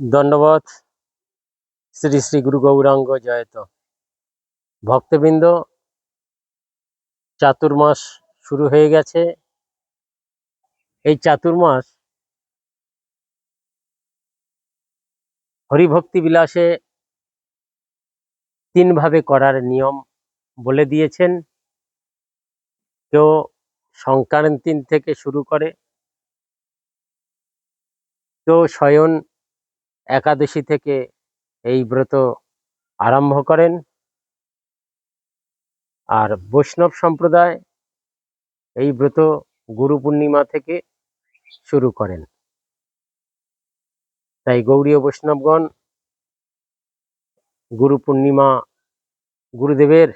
দণ্ডবত শ্রী শ্রী গুরু গৌরাঙ্গ জয়ত। ভক্তবৃন্দ, চাতুর্মাস শুরু হয়ে গেছে। এই চাতুর্মাস হরিভক্তি বিলাসে তিনভাবে করার নিয়ম বলে দিয়েছেন। কেউ সংক্রান্তিন থেকে শুরু করে, কেউ শয়ন একাদশী থেকে এই ব্রত আরম্ভ করেন। আর বৈষ্ণব সম্প্রদায় এই ব্রত গুরু পূর্ণিমা থেকে শুরু করেন। তাই গৌরীয় বৈষ্ণবগণ গুরু পূর্ণিমা গুরুদেবের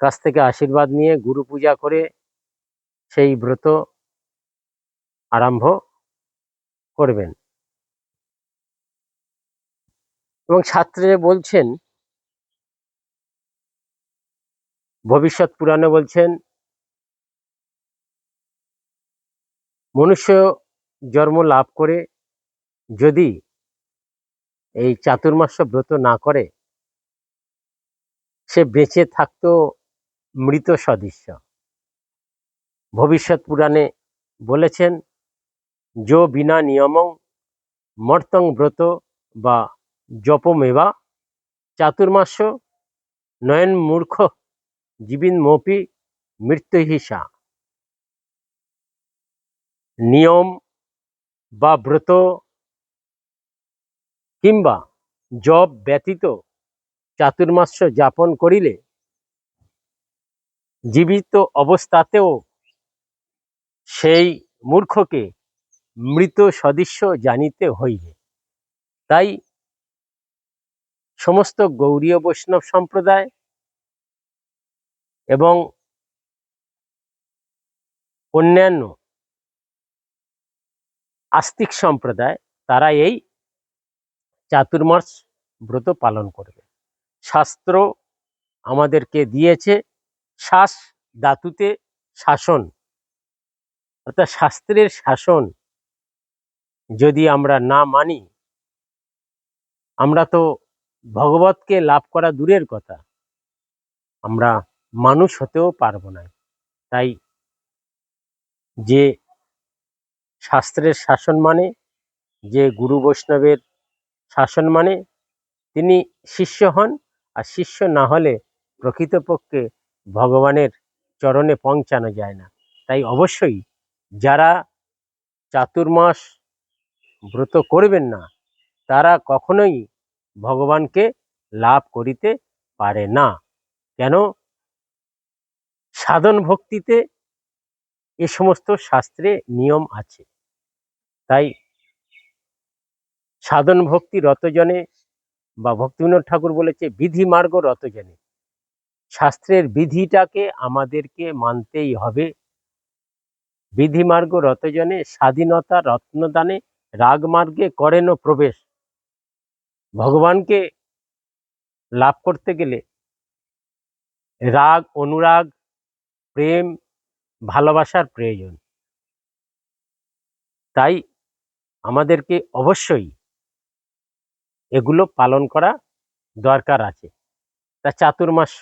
কাছ থেকে আশীর্বাদ নিয়ে গুরু পূজা করে সেই ব্রত আরম্ভ করবেন। এবং ছাত্রে বলছেন, ভবিষ্যৎ পুরাণে বলছেন, মনুষ্য জন্ম লাভ করে যদি এই চাতুর্মাস্য ব্রত না করে, সে বেঁচে থাকতো মৃত সদৃশ্য। ভবিষ্যৎ পুরাণে বলেছেন, যো বিনা নিয়মং মর্তং ব্রত বা জপমেবা চাতুর্মাস্য নয়ন মূর্খ জীবিন মপি মৃত্যু হিসা নিয়ম বা ব্রত কিংবা জপ ব্যতীত চাতুর্মাস্য যাপন করিলে জীবিত অবস্থাতেও সেই মূর্খকে মৃত সদৃশ্য জানিতে হইবে। তাই সমস্ত গৌরীয় বৈষ্ণব সম্প্রদায় এবং অন্যান্য আস্তিক সম্প্রদায়, তারা এই চাতুর্মাস ব্রত পালন করবে। শাস্ত্র আমাদেরকে দিয়েছে, শ্বাস ধাতুতে শাসন। অর্থাৎ শাস্ত্রের শাসন যদি আমরা না মানি, আমরা তো ভগবতকে লাভ করা দূরের কথা। আমরা মানুষ হতেও পারব না। তাই যে শাস্ত্রের শাসন মানে যে গুরু বৈষ্ণবের শাসন মানে তিনি শিষ্য হন আর শিষ্য না হলে প্রকৃতপক্ষে ভগবানের চরণে পৌঁছানো যায় না। তাই অবশ্যই যারা চাতুর্মাস ব্রত করবেন না, তারা কখনোই ভগবানকে লাভ করিতে পারে না। কেন? সাধন ভক্তিতে এ সমস্ত শাস্ত্রে নিয়ম আছে। তাই সাধন ভক্তি রতজনে বা ভক্তিবিনোদ ঠাকুর বলেছে, বিধি মার্গ রতজনে। শাস্ত্রের বিধিটাকে আমাদেরকে মানতেই হবে। বিধি মার্গ রতজনে, স্বাধীনতা রত্নদানে রাগ মার্গে করেন প্রবেশ। ভগবানকে লাভ করতে গেলে রাগ, অনুরাগ, প্রেম, ভালোবাসার প্রয়োজন। তাই আমাদেরকে অবশ্যই এগুলো পালন করা দরকার আছে। তা চাতুর্মাস্য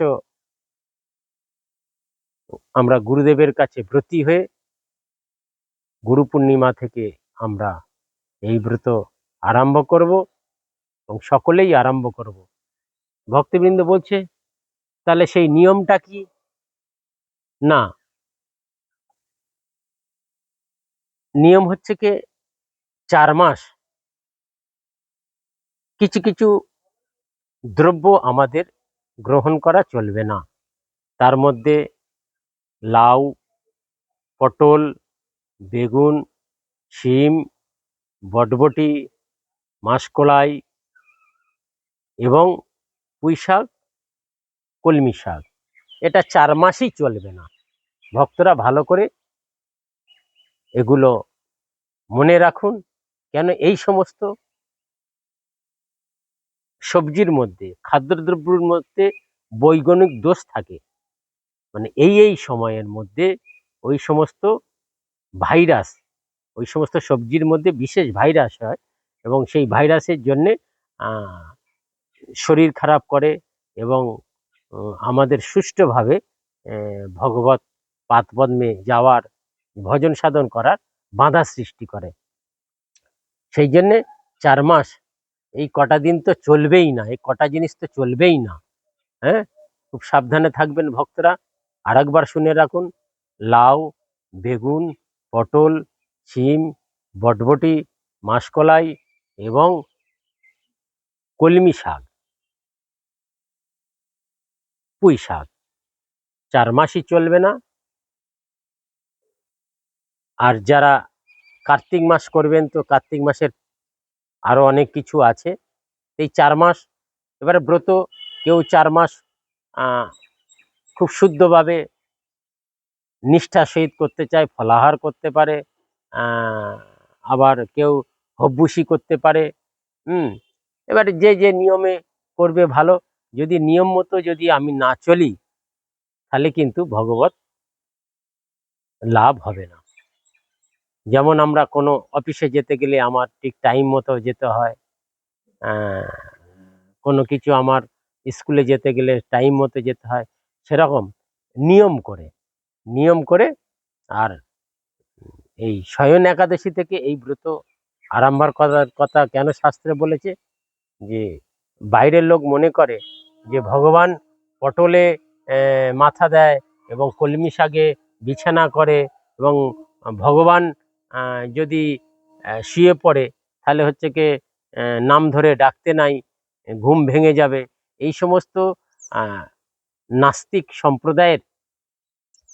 আমরা গুরুদেবের কাছে ব্রতী হয়ে গুরু পূর্ণিমা থেকে আমরা এই ব্রত আরম্ভ করব। এবং সকলেই আরম্ভ করব। ভক্তবৃন্দ বলছে, তাহলে সেই নিয়মটা কি? না। নিয়ম হচ্ছে কি, চার মাস। কিছু কিছু দ্রব্য আমাদের গ্রহণ করা চলবে না। তার মধ্যে লাউ, পটল, বেগুন, শিম, বটবটি, মাসকলাই এবং পুঁই শাক, কলমি শাক। এটা চার মাসই চলবে না। ভক্তরা ভালো করে এগুলো মনে রাখুন, কেন এই সমস্ত সবজির মধ্যে, খাদ্যদ্রব্যের মধ্যে বৈজ্ঞানিক দোষ থাকে। মানে এই এই সময়ের মধ্যে ওই সমস্ত ভাইরাস, ওই সমস্ত সবজির মধ্যে বিশেষ ভাইরাস হয় এবং সেই ভাইরাসের জন্যে শরীর খারাপ করে এবং আমাদের সুষ্ঠুভাবে ভগবত পাদপদ্মে যাওয়ার, ভজন সাধন করার বাধা সৃষ্টি করে। সেই জন্যে চার মাস, এই কটা দিন তো চলবেই না, এই কটা জিনিস তো চলবেই না হ্যাঁ? খুব সাবধানে থাকবেন ভক্তরা। আরেকবার শুনে রাখুন, লাউ, বেগুন, পটল, শিম, বটবটি, মাসকলাই এবং কলমি শাক। পুঁই শাক। চার মাসই চলবে না। আর যারা কার্তিক মাস করবেন তো কার্তিক মাসের আরও অনেক কিছু আছে। এই চার মাস, এবারে ব্রত, কেউ চার মাস খুব শুদ্ধভাবে নিষ্ঠা সহিত করতে চায়, ফলাহার করতে পারে আবার কেউ হব্বুসি করতে পারে, হুম, এবারে যে যে নিয়মে করবে ভালো। যদি নিয়ম মতো যদি আমি না চলি, তাহলে কিন্তু ভগবত লাভ হবে না। যেমন আমরা কোনো অফিসে যেতে গেলে আমার ঠিক টাইম মতো যেতে হয় কোনো কিছু আমার স্কুলে যেতে গেলে টাইম মতো যেতে হয়, সেরকম নিয়ম করে নিয়ম করে আর এই শয়ন একাদশী থেকে এই ব্রত আরম্ভর কথা কথা কেন শাস্ত্রে বলেছে? যে বাইরের লোক মনে করে যে ভগবান পটলে মাথা দেয় এবং কলমি শাকে বিছানা করে এবং ভগবান যদি শুয়ে পড়ে, তাহলে হচ্ছে কি নাম ধরে ডাকতে নাই, ঘুম ভেঙে যাবে। এই সমস্ত নাস্তিক সম্প্রদায়ের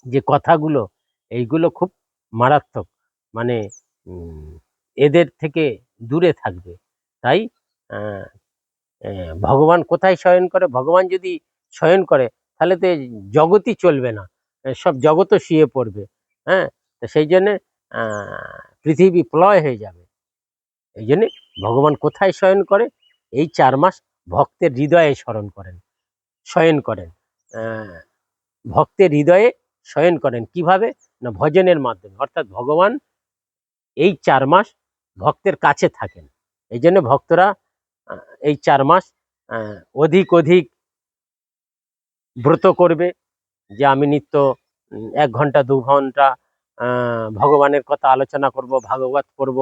যে কথাগুলো, এইগুলো খুব মারাত্মক। মানে এদের থেকে দূরে থাকবে। তাই ভগবান কোথায় শয়ন করে? ভগবান যদি শয়ন করে, তাহলে তো জগতই চলবে না। সব জগতও শুয়ে পড়বে। হ্যাঁ? তো সেই জন্যে পৃথিবী প্রলয় হয়ে যাবে। এই জন্যে ভগবান কোথায় শয়ন করে? এই চার মাস ভক্তের হৃদয়ে স্মরণ করেন, শয়ন করেন। ভক্তের হৃদয়ে শয়ন করেন। কীভাবে? না ভজনের মাধ্যমে। অর্থাৎ ভগবান এই চার মাস ভক্তের কাছে থাকেন। এই জন্য ভক্তরা এই চার মাস অধিক অধিক ব্রত করবে যে আমি নিত্য এক ঘণ্টা, দু ঘণ্টা ভগবানের কথা আলোচনা করব, ভাগবত করব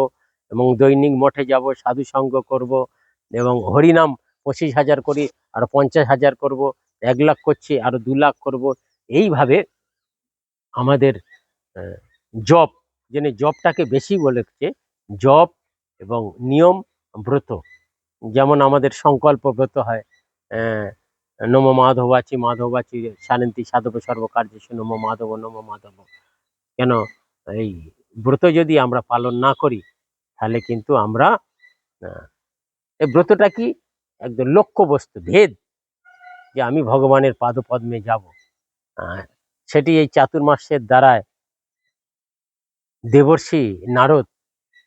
এবং দৈনিক মঠে যাব, সাধু সঙ্গ করব এবং হরিনাম পঁচিশ হাজার করি আর পঞ্চাশ হাজার করব, এক লাখ করছি আর দু লাখ করব। এইভাবে আমাদের জব যেন জপটাকে বেশি বলেছে জব এবং নিয়ম, ব্রত। যেমন আমাদের সংকল্প ব্রত হয় নম মাধবাচি মাধবাচি শানন্তি সাধব সর্বকার্য নম মাধব নম মাধব। কেন? এই ব্রত যদি আমরা পালন না করি, তাহলে কিন্তু আমরা এই ব্রতটা কি? একদম লক্ষ্য বস্তু ভেদ, যে আমি ভগবানের পাদপদ্মে যাব। সেটি এই চাতুর্মাসের দ্বারায় দেবর্ষি নারদ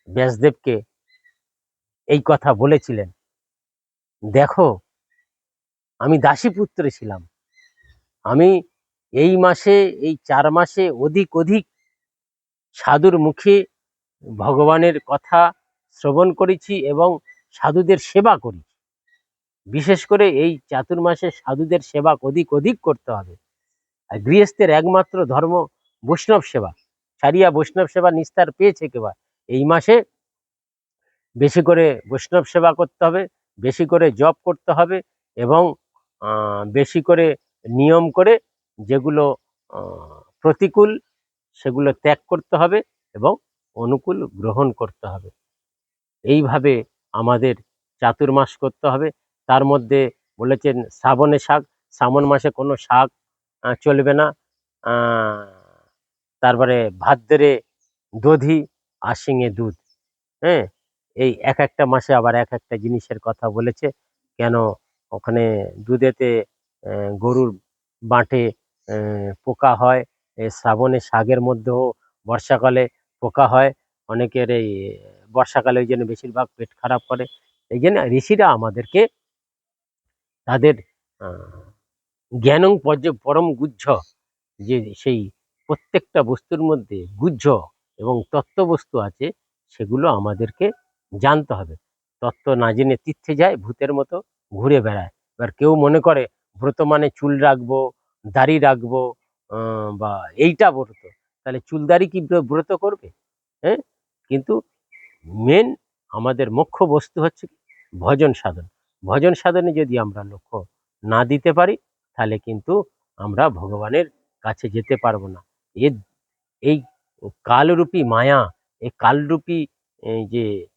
ব্যাসদেবকে এই কথা বলেছিলেন দেখো, আমি দাসীপুত্র ছিলাম। আমি এই মাসে, এই চার মাসে অধিক অধিক সাধুর মুখে ভগবানের কথা শ্রবণ করেছি এবং সাধুদের সেবা করি। বিশেষ করে এই চাতুর্মাসে সাধুদের সেবা অধিক অধিক করতে হবে। আর গৃহস্থের একমাত্র ধর্ম বৈষ্ণব সেবা। সারিয়া বৈষ্ণব সেবা নিস্তার পেয়েছে কেবা এই মাসে বেশি করে বৈষ্ণব সেবা করতে হবে। বেশি করে জপ করতে হবে এবং বেশি করে নিয়ম করে যেগুলো প্রতিকূল সেগুলো ত্যাগ করতে হবে এবং অনুকূল গ্রহণ করতে হবে। এইভাবে আমাদের চাতুর্মাস করতে হবে। তার মধ্যে বলেছেন শ্রাবণে শাক, শ্রাবণ মাসে কোনো শাক চলবে না। তারপরে ভাদ্রে দধি, আশ্বিনে দুধ হ্যাঁ? এই এক একটা মাসে আবার এক একটা জিনিসের কথা বলেছে। কেন ওখানে দুধেতে গরুর বাঁটে পোকা হয় এই শ্রাবণে শাগের মধ্যেও বর্ষাকালে পোকা হয়। অনেকের এই বর্ষাকালে ওই জন্য বেশিরভাগ পেট খারাপ করে। এই জন্য ঋষিরা আমাদেরকে তাদের জ্ঞানং পরম গুজ্জ যে সেই প্রত্যেকটা বস্তুর মধ্যে গুজ্জ এবং তত্ত্ববস্তু আছে, সেগুলো আমাদেরকে জানতে হবে। তত্ত্ব না জেনে তীর্থে যায়, ভূতের মতো ঘুরে বেড়ায়। এবার কেউ মনে করে ব্রত মানে চুল রাখব, দাড়ি রাখব বা এইটা ব্রত। তাহলে চুল দাড়ি কি ব্র- ব্রত করবে? হ্যাঁ কিন্তু মেন আমাদের মুখ্য বস্তু হচ্ছে? ভজন সাধন। ভজন সাধনে যদি আমরা লক্ষ্য না দিতে পারি, তাহলে কিন্তু আমরা ভগবানের কাছে যেতে পারব না। এ, এই কালরূপী মায়া, এই কালরূপী যে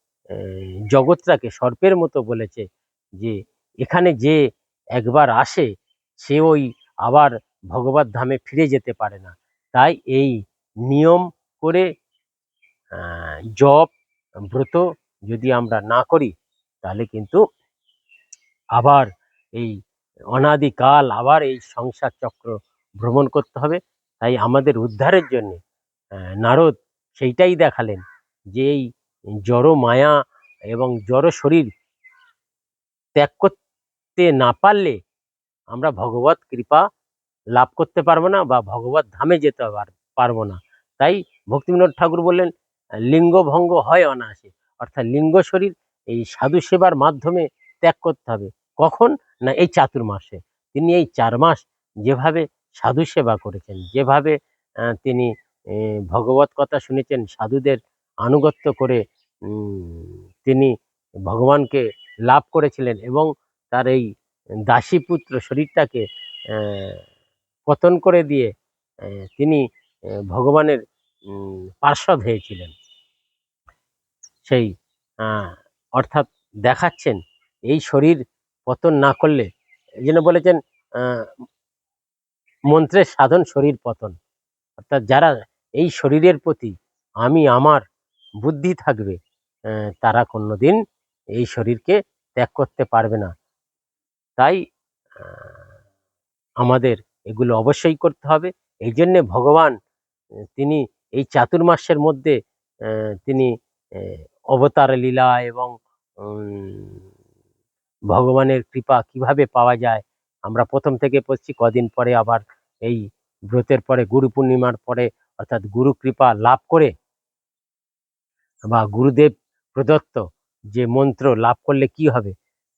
জগৎটাকে সর্পের মতো বলেছে যে, এখানে যে একবার আসে, সে ওই আবার ভগবত ধামে ফিরে যেতে পারে না। তাই এই নিয়ম করে জপ, ব্রত যদি আমরা না করি, তাহলে কিন্তু আবার এই অনাদিকাল, আবার এই সংসার চক্র ভ্রমণ করতে হবে। তাই আমাদের উদ্ধারের জন্য নারদ সেইটাই দেখালেন যে এই জড় মায়া এবং জড় শরীর ত্যাগ করতে না পারলে আমরা ভগবত কৃপা লাভ করতে পারব না বা ভগবত ধামে যেতে পার- পারব না। তাই ভক্তিবিনোদ ঠাকুর বললেন, লিঙ্গ ভঙ্গ হয় অনায়াসে। অর্থাৎ লিঙ্গ শরীর এই সাধু সেবার মাধ্যমে ত্যাগ করতে হবে। কখন? না এই চাতুর্মাসে। তিনি এই চার মাস যেভাবে সাধু সেবা করেছেন, যেভাবে তিনি ভগবত কথা শুনেছেন, সাধুদের আনুগত্য করে তিনি ভগবানকে লাভ করেছিলেন এবং তার এই দাসীপুত্র শরীরটাকে পতন করে দিয়ে তিনি ভগবানের পার্শ্বদ হয়েছিলেন। সেই অর্থাৎ দেখাচ্ছেন এই শরীর পতন না করলে জন্য বলেছেন মন্ত্রের সাধন শরীর পতন। অর্থাৎ যারা এই শরীরের প্রতি, আমি, আমার বুদ্ধি থাকবে তারা কোনো দিন এই শরীরকে ত্যাগ করতে পারবে না। তাই আমাদের এগুলো অবশ্যই করতে হবে। এই জন্যে ভগবান তিনি এই চাতুর্মাসের মধ্যে তিনি অবতার লীলা এবং ভগবানের কৃপা কীভাবে পাওয়া যায়, আমরা প্রথম থেকে পড়ছি, কদিন পরে আবার এই ব্রতের পরে, গুরু পূর্ণিমার পরে, অর্থাৎ গুরু কৃপা লাভ করে বা গুরুদেব প্রদত্ত যে মন্ত্র লাভ করলে কি হবে?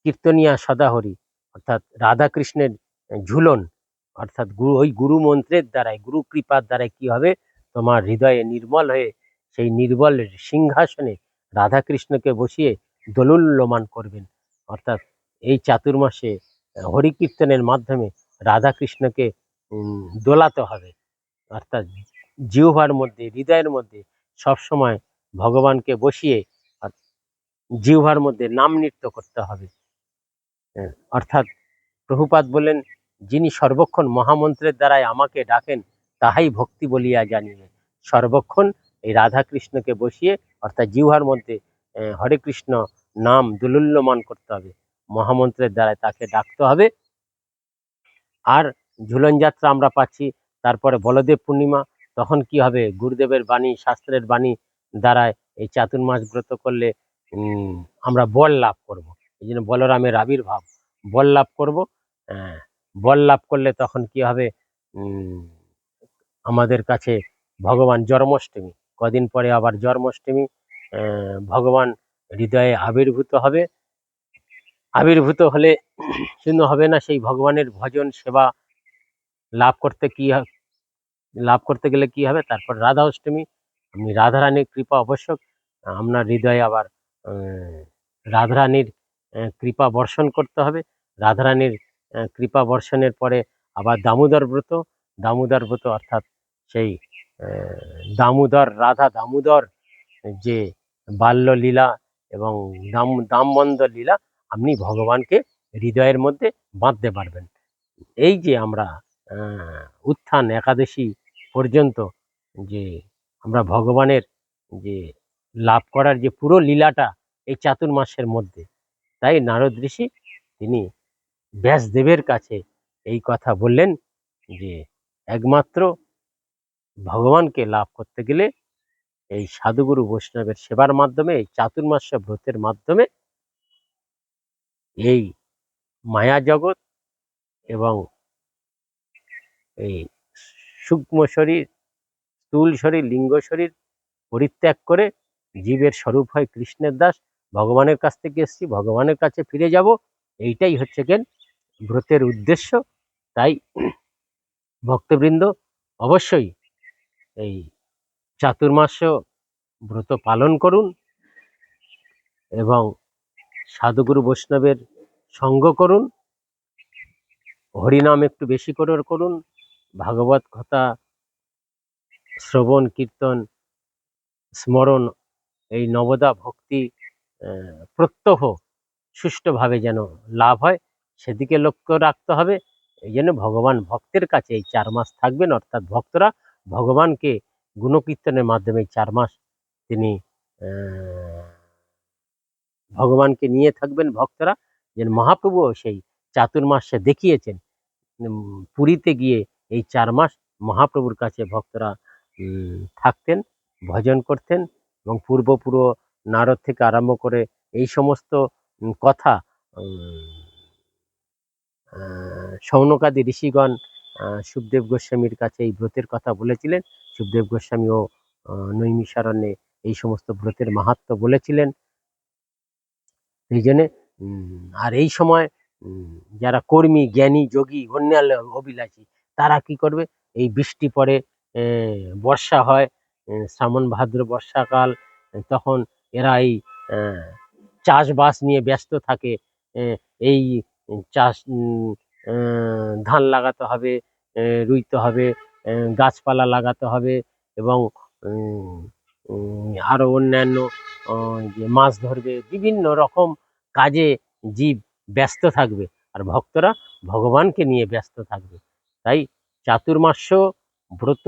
কীর্তনিয়া সদাহরি অর্থাৎ রাধা কৃষ্ণের ঝুলন অর্থাৎ গুরু ওই গুরু মন্ত্রের দ্বারাই গুরু কৃপার দ্বারাই কি হবে? তোমার হৃদয়ে নির্মল হয়ে সেই নির্মল সিংহাসনে রাধা কৃষ্ণকে বসিয়ে দোলুল্যমান করবেন। অর্থাৎ এই চাতুর্মাসে আহ, হরি কীর্তনের মাধ্যমে রাধা কৃষ্ণকে দোলাতে হবে। অর্থাৎ জিহ্বার মধ্যে হৃদয়ের মধ্যে সবসময় ভগবানকে বসিয়ে জিহ্বার মধ্যে নাম নৃত্য করতে হবে। আহ, অর্থাৎ প্রভুপাদ বলেন যিনি সর্বক্ষণ মহামন্ত্রের দ্বারাই আমাকে ডাকেন তাহাই ভক্তি বলিয়া জানিবে। সর্বক্ষণ এই রাধা কৃষ্ণকে বসিয়ে অর্থাৎ জিহ্বার মধ্যে হরে কৃষ্ণ নাম দুলুল্যমান করতে হবে। মহামন্ত্রের দ্বারাই তাকে ডাকতে হবে। আর ঝুলন যাত্রা আমরা পাচ্ছি তারপরে বলদেব পূর্ণিমা তখন কি হবে? গুরুদেবের বাণী শাস্ত্রের বাণী দ্বারায় এই চাতুর্মাস ব্রত করলে আমরা বল লাভ করব। এই জন্য বলরামের আবির্ভাব। বল লাভ করব বল লাভ করলে তখন কি হবে? আমাদের কাছে ভগবান জন্মাষ্টমী, কদিন পরে আবার জন্মাষ্টমী ভগবান হৃদয়ে আবির্ভূত হবে। আবির্ভূত হলে শুধু হবে না, সেই ভগবানের ভজন, সেবা লাভ করতে কি লাভ করতে গেলে কি হবে? তারপর রাধা অষ্টমী আপনি রাধারানীর কৃপা আবশ্যক আপনার হৃদয়ে আবার রাধারানীর কৃপা বর্ষণ করতে হবে। রাধারানীর কৃপা বর্ষণের পরে আবার দামোদর ব্রত দামোদর ব্রত অর্থাৎ সেই দামোদর, রাধা দামোদর, যে বাল্য লীলা এবং দাম, দামবন্ধ লীলা আপনি ভগবানকে হৃদয়ের মধ্যে বাঁধতে পারবেন। এই যে আমরা উত্থান একাদশী পর্যন্ত যে আমরা ভগবানের যে লাভ করার যে পুরো লীলাটা এই চাতুর্মাসের মধ্যে। তাই নারদ ঋষি তিনি ব্যাসদেবের কাছে এই কথা বললেন যে, একমাত্র ভগবানকে লাভ করতে গেলে এই সাধুগুরু বৈষ্ণবের সেবার মাধ্যমে, এই চাতুর্মাস্য ব্রতের মাধ্যমে এই মায়া জগৎ এবং এই সূক্ষ্ম শরীর স্থূল শরীর, লিঙ্গ শরীর পরিত্যাগ করে জীবের স্বরূপ হয় কৃষ্ণের দাস। ভগবানের কাছ থেকে এসেছি, ভগবানের কাছে ফিরে যাব। এইটাই হচ্ছে কেন ব্রতের উদ্দেশ্য। তাই ভক্তবৃন্দ, অবশ্যই এই চাতুর্মাস্য ব্রত পালন করুন এবং সাধুগুরু বৈষ্ণবের সঙ্গ করুন। হরিনাম একটু বেশি করে করুন। ভাগবত কথা শ্রবণ, কীর্তন, স্মরণ, এই নবদা ভক্তি প্রত্যহ সুষ্ঠুভাবে যেন লাভ হয়, সেদিকে লক্ষ্য রাখতে হবে। এই জন্য ভগবান ভক্তের কাছে এই চার মাস থাকবেন। অর্থাৎ ভক্তরা ভগবানকে গুণকীর্তনের মাধ্যমে চার মাস তিনি ভগবানকে নিয়ে থাকবেন ভক্তরা। যেন মহাপ্রভুও সেই চাতুর্মাসে দেখিয়েছেন। পুরীতে গিয়ে এই চার মাস মহাপ্রভুর কাছে ভক্তরা থাকতেন ভজন করতেন এবং পূর্বপুরো নারদ থেকে আরম্ভ করে এই সমস্ত কথা শৌনকাদি ঋষিগণ সুখদেব গোস্বামীর কাছে এই ব্রতের কথা বলেছিলেন। সুখদেব গোস্বামীও আহ, নৈমিষারণ্যে এই সমস্ত ব্রতের মাহাত্ম বলেছিলেন। এই জন্যে আর এই সময় যারা কর্মী জ্ঞানী যোগী অন্যান্য অভিলাষী তারা কি করবে? এই বৃষ্টি আহ, বর্ষা হয় শ্রাবণ ভাদ্র বর্ষাকাল তখন এরা এই চাষবাস নিয়ে ব্যস্ত থাকে এই চাষ ধান লাগাতে হবে রুইতে হবে গাছপালা লাগাতে হবে এবং উম, অন্যান্য যে মাছ ধরবে বিভিন্ন রকম কাজে জীব ব্যস্ত থাকবে। আর ভক্তরা ভগবানকে নিয়ে ব্যস্ত থাকবে। তাই চাতুর্মাস্য ব্রত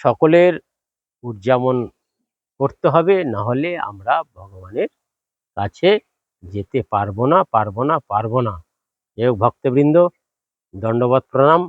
সকলের উদযাপন করতে হবে না হলে আমরা ভগবানের কাছে যেতে পারব না পারব না পারব না। হোক, ভক্তবৃন্দ দণ্ডবত প্রণাম।